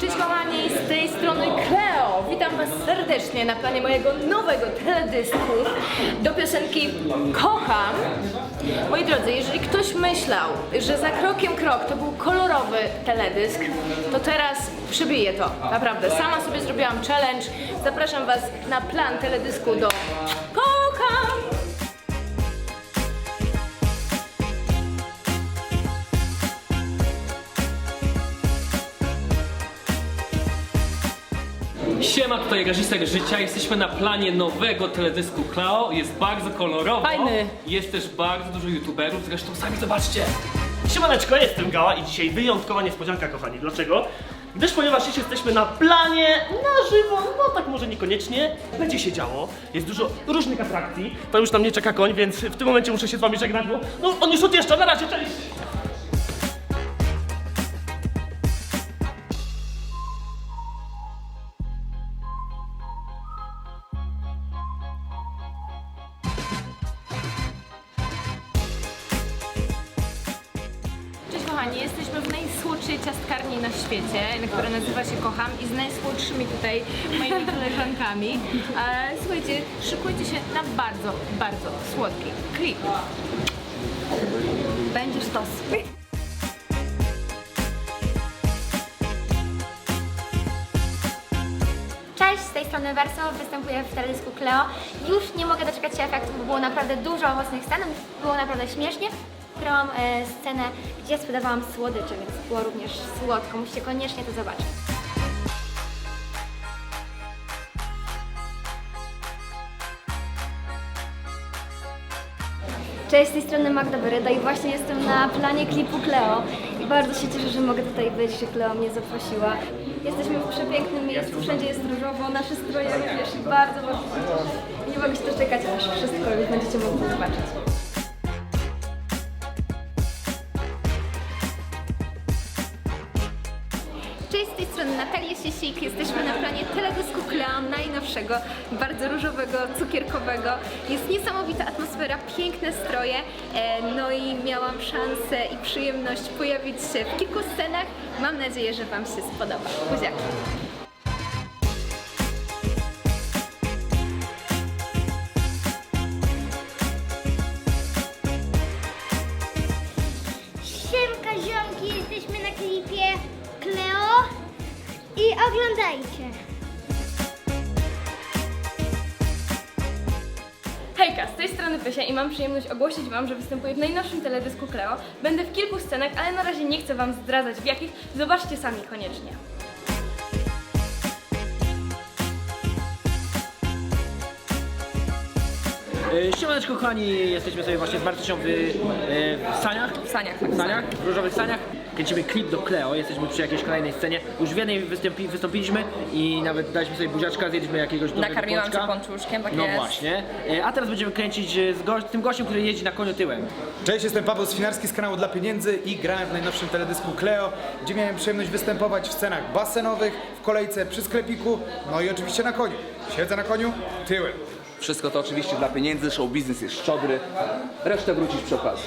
Cześć kochani, z tej strony Kleo. Witam Was serdecznie na planie mojego nowego teledysku do piosenki Kocham. Moi drodzy, jeżeli ktoś myślał, że za krokiem krok to był kolorowy teledysk, to teraz przybije to. Naprawdę, sama sobie zrobiłam challenge. Zapraszam Was na plan teledysku do Kocham. Siema, tutaj reżyser życia. Jesteśmy na planie nowego teledysku Klao. Jest bardzo kolorowo. Fajny. Jest też bardzo dużo youtuberów, zresztą sami zobaczcie. Siemaneczko, jestem Gała i dzisiaj wyjątkowa niespodzianka, kochani. Dlaczego? Gdyż ponieważ dziś jesteśmy na planie na żywo, no tak może niekoniecznie, będzie się działo. Jest dużo różnych atrakcji. To już na mnie czeka koń, więc w tym momencie muszę się z wami żegnać, bo no, on już odjeżdża. Na razie, cześć! Kochani, jesteśmy w najsłodszej ciastkarni na świecie, która nazywa się Kocham i z najsłodszymi tutaj moimi koleżankami. E, słuchajcie, szykujcie się na bardzo, bardzo słodki klip. Będzie sztos. Cześć, z tej strony Verso, występuję w teledysku Cleo. Już nie mogę doczekać się efektu, bo było naprawdę dużo owocnych scen, było naprawdę śmiesznie. Grałam e, scenę, gdzie sprzedawałam słodycze, więc było również słodko, musicie koniecznie to zobaczyć. Cześć, z tej strony Magda Beryda i właśnie jestem na planie klipu Kleo i bardzo się cieszę, że mogę tutaj być, że Kleo mnie zaprosiła. Jesteśmy w przepięknym miejscu, wszędzie jest różowo, nasze stroje również i bardzo, bardzo się cieszę. Nie mogę się doczekać, aż wszystko już będziecie mogli zobaczyć. Jesteśmy na planie teledysku Kleo, najnowszego, bardzo różowego, cukierkowego. Jest niesamowita atmosfera, piękne stroje, e, no i miałam szansę i przyjemność pojawić się w kilku scenach. Mam nadzieję, że Wam się spodoba. Buziaki. Oglądajcie. Hejka, z tej strony Pysia i mam przyjemność ogłosić Wam, że występuję w najnowszym teledysku Kleo. Będę w kilku scenach, ale na razie nie chcę Wam zdradzać w jakich. Zobaczcie sami koniecznie. E, Siemaneczko kochani, jesteśmy sobie właśnie z Marcysią w, e, w saniach. W saniach, tak. W saniach, w różowych saniach. Kręcimy klip do Cleo, jesteśmy przy jakiejś kolejnej scenie. Już w jednej wystąpi, wystąpiliśmy i nawet daliśmy sobie buziaczka, zjedliśmy jakiegoś dobrego Nakarmiłam pączka. cię pączuszkiem, tak No jest. właśnie. E, A teraz będziemy kręcić e, z, tym gościem, który jeździ na koniu tyłem. Cześć, jestem Paweł Swinarski z kanału Dla Pieniędzy i grałem w najnowszym teledysku Cleo, gdzie miałem przyjemność występować w scenach basenowych, w kolejce przy sklepiku, no i oczywiście na koniu. Siedzę na koniu tyłem. Wszystko to oczywiście dla pieniędzy, show biznes jest szczodry, resztę wrócić przy okazji.